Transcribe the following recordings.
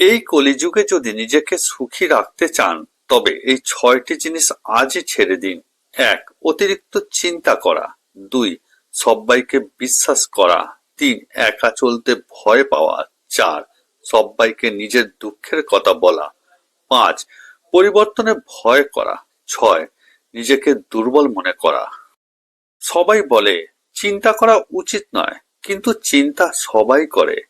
এই কলিযুগে যদি নিজেকে সুখী রাখতে চান, তবে এই ছয়টি জিনিস আজই ছেড়ে দিন। এক, অতিরিক্ত চিন্তা করা। দুই, সব্বাইকে বিশ্বাস করা। তিন, একা চলতে ভয় পাওয়া। চার, সব্বাইকে নিজের দুঃখের কথা বলা। পাঁচ, পরিবর্তনে ভয় করা। ছয়, নিজেকে দুর্বল মনে করা। সবাই বলে, চিন্তা করা উচিত নয়। কিন্তু চিন্তা সবাই করে।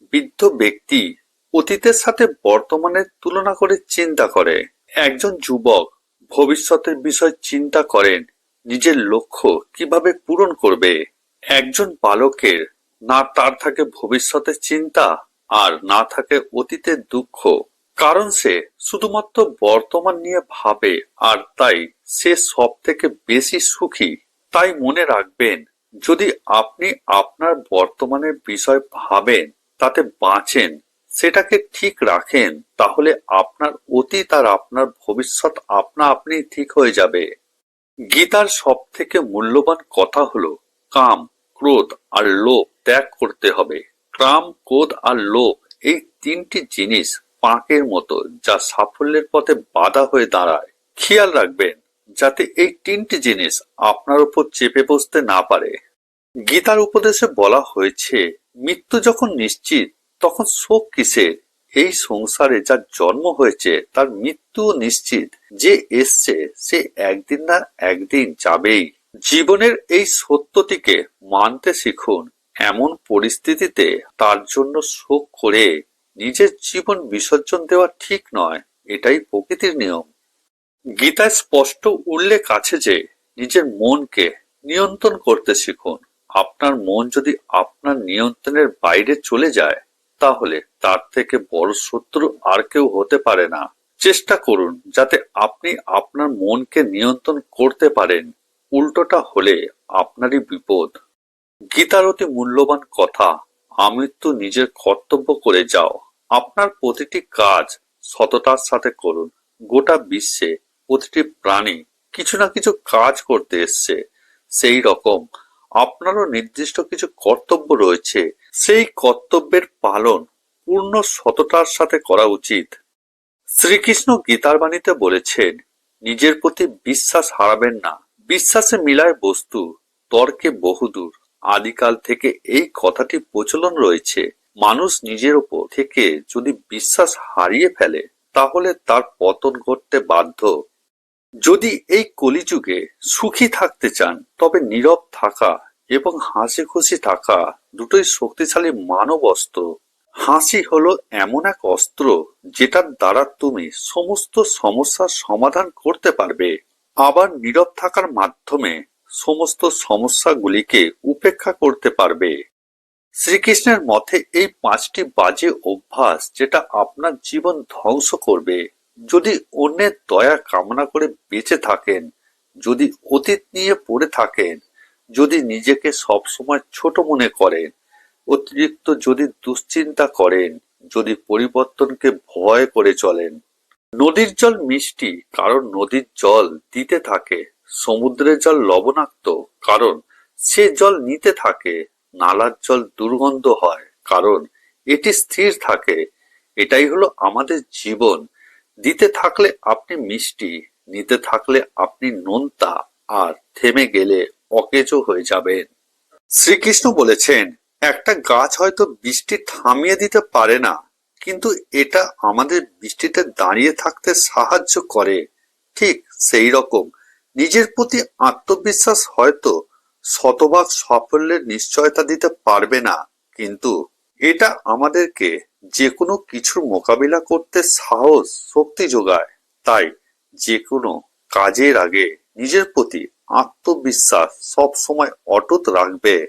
বৃদ্ধ ব্যক্তি অতীতের সাথে বর্তমানের তুলনা করে চিন্তা করে। একজন যুবক ভবিষ্যতের বিষয় চিন্তা করেন, নিজের লক্ষ্য কীভাবে পূরণ করবে। একজন বালকের না তার থাকে ভবিষ্যতের চিন্তা আর না থাকে অতীতের দুঃখ। কারণ সে শুধুমাত্র বর্তমান নিয়ে ভাবে আর তাই সে সব থেকে বেশি সুখী। তাই মনে রাখবেন, যদি আপনি আপনার বর্তমানের বিষয় ভাবেন, তাতে বাঁচেন। সেটাকে ঠিক রাখেন, তাহলে আপনার অতীত আর আপনার ভবিষ্যৎ আপনা আপনি ঠিক হয়ে যাবে। গীতার সব থেকে মূল্যবান কথা হলো, কাম, ক্রোধ আর লোভ ত্যাগ করতে হবে। কাম ক্রোধ আর লোভ এই তিনটি জিনিস পাঁকের মতো যা সাফল্যের পথে বাধা হয়ে দাঁড়ায়। খেয়াল রাখবেন, যাতে এই তিনটি জিনিস আপনার উপর চেপে বসতে না পারে। গীতার উপদেশে বলা হয়েছে, মৃত্যু যখন নিশ্চিত তখন শোক কিসের এই সংসারে যার জন্ম হয়েছে, তার মৃত্যুও নিশ্চিত। যে এসছে, সে একদিন না একদিন যাবেই। জীবনের এই সত্যটিকে মানতে শিখুন। এমন পরিস্থিতিতে তার জন্য শোক করে নিজের জীবন বিসর্জন দেওয়া ঠিক নয়, এটাই প্রকৃতির নিয়ম। গীতায় স্পষ্ট উল্লেখ আছে যে, নিজের মনকে নিয়ন্ত্রণ করতে শিখুন। আপনার মন যদি আপনার নিয়ন্ত্রণের বাইরে চলে যায় তাহলে তার থেকে বড় শত্রু আর কেউ হতে পারে না। চেষ্টা করুন যাতে আপনি আপনার মনকে নিয়ন্ত্রণ করতে পারেন। উল্টোটা হলে আপনারই বিপদ। গীতার অতি মূল্যবান কথা, আমৃত্যু নিজের কর্তব্য করে যাও। আপনার প্রতিটি কাজ সততার সাথে করুন। গোটা বিশ্বে প্রতিটি প্রাণী কিছু না কিছু কাজ করতে এসছে। সেই রকম আপনারও নির্দিষ্ট কিছু কর্তব্য রয়েছে, সেই কর্তব্যের পালন পূর্ণ সততার সাথে করা উচিত। শ্রীকৃষ্ণ গীতার বাণীতে বলেছেন, নিজের প্রতি বিশ্বাস হারাবেন না। বিশ্বাসে মিলায় বস্তু, তর্কে বহুদূর। আদিকাল থেকে এই কথাটি প্রচলন রয়েছে। মানুষ নিজের ওপর থেকে যদি বিশ্বাস হারিয়ে ফেলে, তাহলে তার পতন ঘটতে বাধ্য। যদি এই কলিযুগে সুখী থাকতে চান, তবে নীরব থাকা এবং হাসি খুশি থাকা দুটোই শক্তিশালী মানব অস্ত্র হাসি হলো এমন এক অস্ত্র যেটার দ্বারা তুমি সমস্ত সমস্যার সমাধান করতে পারবে। আবার নীরব থাকার মাধ্যমে সমস্ত সমস্যাগুলিকে উপেক্ষা করতে পারবে। শ্রীকৃষ্ণের মতে এই পাঁচটি বাজে অভ্যাস যেটা আপনার জীবন ধ্বংস করবে। যদি অন্যের দয়া কামনা করে বেঁচে থাকেন, যদি অতীত নিয়ে পড়ে থাকেন, যদি নিজেকে সবসময় ছোট মনে করেন, অতিরিক্ত যদি দুশ্চিন্তা করেন, যদি পরিবর্তনকে ভয় করে চলেন। নদীর জল মিষ্টি, কারণ নদীর জল দিতে থাকে, সমুদ্রের জল লবণাক্ত, কারণ সে জল নিতে থাকে, নালার জল দুর্গন্ধ হয়, কারণ এটি স্থির থাকে। এটাই হলো আমাদের জীবন দিতে থাকলে আপনি মিষ্টি, নিতে থাকলে আপনি নোনতা, আর থেমে গেলে অকেজো হয়ে যাবেন। শ্রীকৃষ্ণ বলেছেন, একটা গাছ হয়তো বৃষ্টি থামিয়ে দিতে পারে না, কিন্তু এটা আমাদের বৃষ্টিতে দাঁড়িয়ে থাকতে সাহায্য করে। ঠিক সেই রকম। নিজের প্রতি আত্মবিশ্বাস হয়তো শতভাগ সাফল্যের নিশ্চয়তা দিতে পারবে না, কিন্তু এটা আমাদেরকে যে কোনো কিছুর মোকাবিলা করতে সাহস, শক্তি যোগায়। তাই যে কোনো কাজের আগে নিজের প্রতি আত্মবিশ্বাস সবসময় অটুট রাখবে।